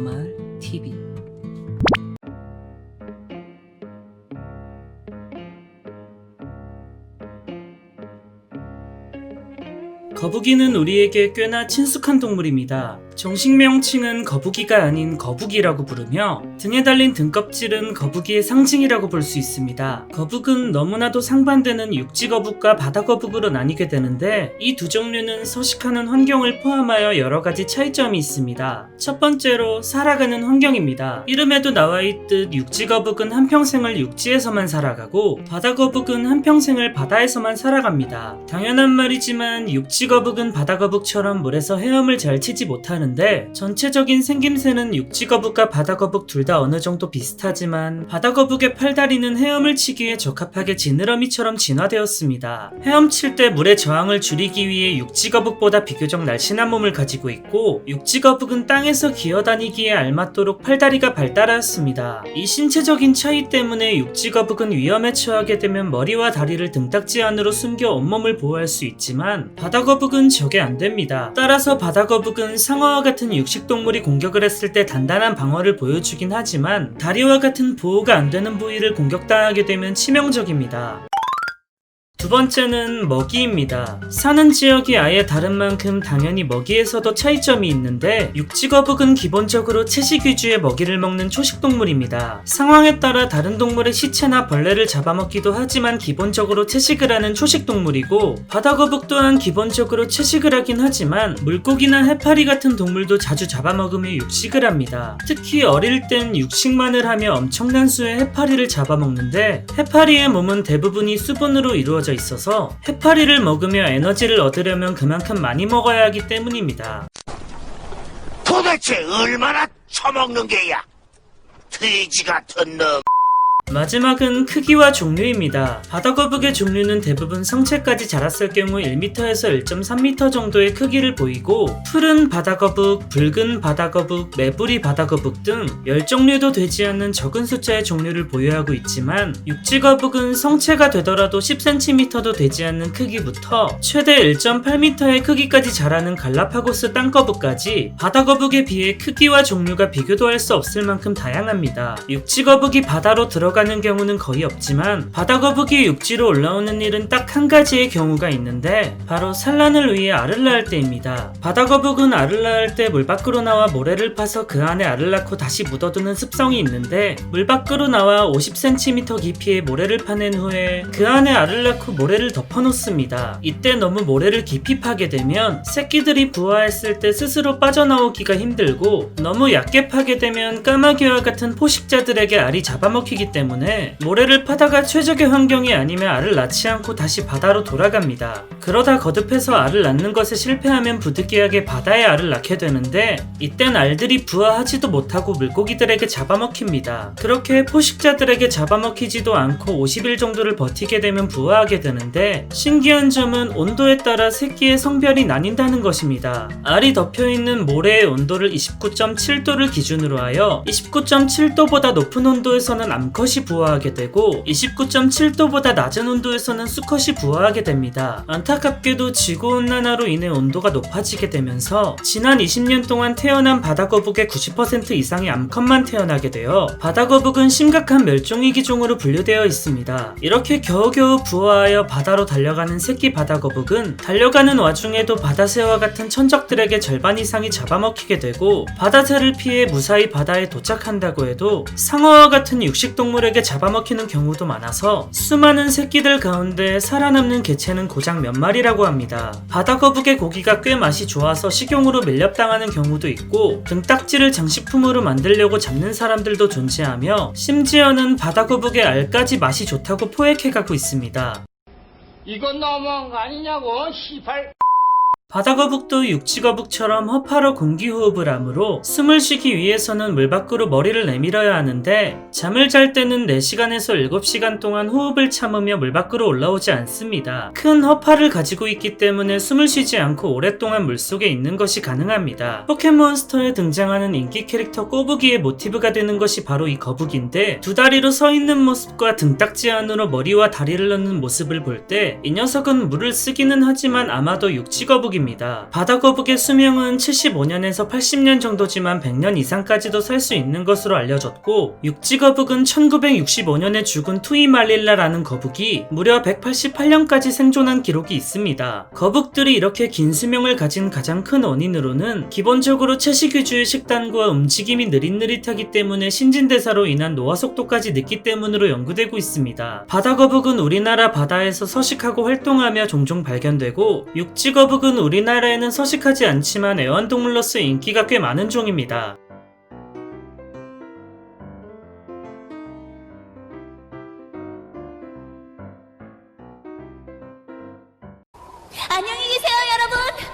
노말 TV 거북이는 우리에게 꽤나 친숙한 동물입니다. 정식 명칭은 거북이가 아닌 거북이라고 부르며 등에 달린 등껍질은 거북이의 상징이라고 볼 수 있습니다. 거북은 너무나도 상반되는 육지 거북과 바다 거북으로 나뉘게 되는데 이 두 종류는 서식하는 환경을 포함하여 여러 가지 차이점이 있습니다. 첫 번째로 살아가는 환경입니다. 이름에도 나와 있듯 육지 거북은 한평생을 육지에서만 살아가고 바다 거북은 한평생을 바다에서만 살아갑니다. 당연한 말이지만 육지 거북은 바다 거북처럼 물에서 헤엄을 잘 치지 못하는 데 전체적인 생김새는 육지 거북과 바다 거북 둘 다 어느 정도 비슷하지만 바다 거북의 팔다리는 헤엄을 치기에 적합하게 지느러미처럼 진화되었습니다. 헤엄칠 때 물의 저항을 줄이기 위해 육지 거북보다 비교적 날씬한 몸을 가지고 있고 육지 거북은 땅에서 기어다니기에 알맞도록 팔다리가 발달하였습니다. 이 신체적인 차이 때문에 육지 거북은 위험에 처하게 되면 머리와 다리를 등딱지 안으로 숨겨 온몸을 보호할 수 있지만 바다 거북은 저게 안 됩니다. 따라서 바다 거북은 상어 와 같은 육식 동물이 공격을 했을 때 단단한 방어를 보여주긴 하지만 다리와 같은 보호가 안 되는 부위를 공격당하게 되면 치명적입니다. 두 번째는 먹이입니다. 사는 지역이 아예 다른 만큼 당연히 먹이에서도 차이점이 있는데 육지거북은 기본적으로 채식 위주의 먹이를 먹는 초식동물입니다. 상황에 따라 다른 동물의 시체나 벌레를 잡아먹기도 하지만 기본적으로 채식을 하는 초식동물이고 바다거북 또한 기본적으로 채식을 하긴 하지만 물고기나 해파리 같은 동물도 자주 잡아먹으며 육식을 합니다. 특히 어릴 땐 육식만을 하며 엄청난 수의 해파리를 잡아먹는데 해파리의 몸은 대부분이 수분으로 이루어져 있어서 해파리를 먹으며 에너지를 얻으려면 그만큼 많이 먹어야 하기 때문입니다. 도대체 얼마나 처먹는 게야? 돼지 같은 놈. 마지막은 크기와 종류입니다. 바다거북의 종류는 대부분 성체까지 자랐을 경우 1m에서 1.3m 정도의 크기를 보이고 푸른 바다거북, 붉은 바다거북, 매부리 바다거북 등 10종류도 되지 않는 적은 숫자의 종류를 보유하고 있지만 육지거북은 성체가 되더라도 10cm도 되지 않는 크기부터 최대 1.8m의 크기까지 자라는 갈라파고스 땅거북까지 바다거북에 비해 크기와 종류가 비교도 할 수 없을 만큼 다양합니다. 육지거북이 바다로 들어가 는 경우는 거의 없지만 바다 거북이 육지로 올라오는 일은 딱 한 가지의 경우가 있는데 바로 산란을 위해 알을 낳을 때입니다. 바다 거북은 알을 낳을 때 물 밖으로 나와 모래를 파서 그 안에 알을 낳고 다시 묻어두는 습성이 있는데 물 밖으로 나와 50cm 깊이의 모래를 파낸 후에 그 안에 알을 낳고 모래를 덮어놓습니다. 이때 너무 모래를 깊이 파게 되면 새끼들이 부화했을 때 스스로 빠져나오기가 힘들고 너무 얕게 파게 되면 까마귀와 같은 포식자들에게 알이 잡아먹히기 때문에 모래를 파다가 최적의 환경이 아니면 알을 낳지 않고 다시 바다로 돌아갑니다. 그러다 거듭해서 알을 낳는 것에 실패하면 부득이하게 바다에 알을 낳게 되는데 이땐 알들이 부화하지도 못하고 물고기들에게 잡아먹힙니다. 그렇게 포식자들에게 잡아먹히지도 않고 50일 정도를 버티게 되면 부화하게 되는데 신기한 점은 온도에 따라 새끼의 성별이 나뉜다는 것입니다. 알이 덮여있는 모래의 온도를 29.7도를 기준으로 하여 29.7도보다 높은 온도에서는 암컷이 부화하게 되고 29.7도보다 낮은 온도에서는 수컷이 부화하게 됩니다. 안타깝게도 지구온난화로 인해 온도가 높아지게 되면서 지난 20년 동안 태어난 바다거북의 90% 이상이 암컷만 태어나게 되어 바다거북은 심각한 멸종위기종으로 분류되어 있습니다. 이렇게 겨우겨우 부화하여 바다로 달려가는 새끼 바다거북은 달려가는 와중에도 바다새와 같은 천적들에게 절반 이상이 잡아먹히게 되고 바다새를 피해 무사히 바다에 도착한다고 해도 상어와 같은 육식동물 에게 잡아먹히는 경우도 많아서 수많은 새끼들 가운데 살아남는 개체는 고작 몇 마리라고 합니다. 바다거북의 고기가 꽤 맛이 좋아서 식용으로 밀렵당하는 경우도 있고 등딱지를 장식품으로 만들려고 잡는 사람들도 존재하며 심지어는 바다거북의 알까지 맛이 좋다고 포획해가고 있습니다. 이건 너무한 거 아니냐고, 시발. 바다 거북도 육지 거북처럼 허파로 공기 호흡을 하므로 숨을 쉬기 위해서는 물 밖으로 머리를 내밀어야 하는데 잠을 잘 때는 4시간에서 7시간 동안 호흡을 참으며 물 밖으로 올라오지 않습니다. 큰 허파를 가지고 있기 때문에 숨을 쉬지 않고 오랫동안 물 속에 있는 것이 가능합니다. 포켓몬스터에 등장하는 인기 캐릭터 꼬부기의 모티브가 되는 것이 바로 이 거북인데 두 다리로 서 있는 모습과 등딱지 안으로 머리와 다리를 넣는 모습을 볼 때 이 녀석은 물을 쓰기는 하지만 아마도 육지 거북입니다. 거북입니다. 바다 거북의 수명은 75년에서 80년 정도지만 100년 이상까지도 살 수 있는 것으로 알려졌고 육지 거북은 1965년에 죽은 투이말릴라라는 거북이 무려 188년까지 생존한 기록이 있습니다. 거북들이 이렇게 긴 수명을 가진 가장 큰 원인으로는 기본적으로 채식 위주의 식단과 움직임이 느릿느릿하기 때문에 신진대사로 인한 노화 속도까지 늦기 때문으로 연구되고 있습니다. 바다 거북은 우리나라 바다에서 서식하고 활동하며 종종 발견되고 육지 거북은 우리 우리나라에는 서식하지 않지만 애완동물로서 인기가 꽤 많은 종입니다. 안녕히 계세요, 여러분!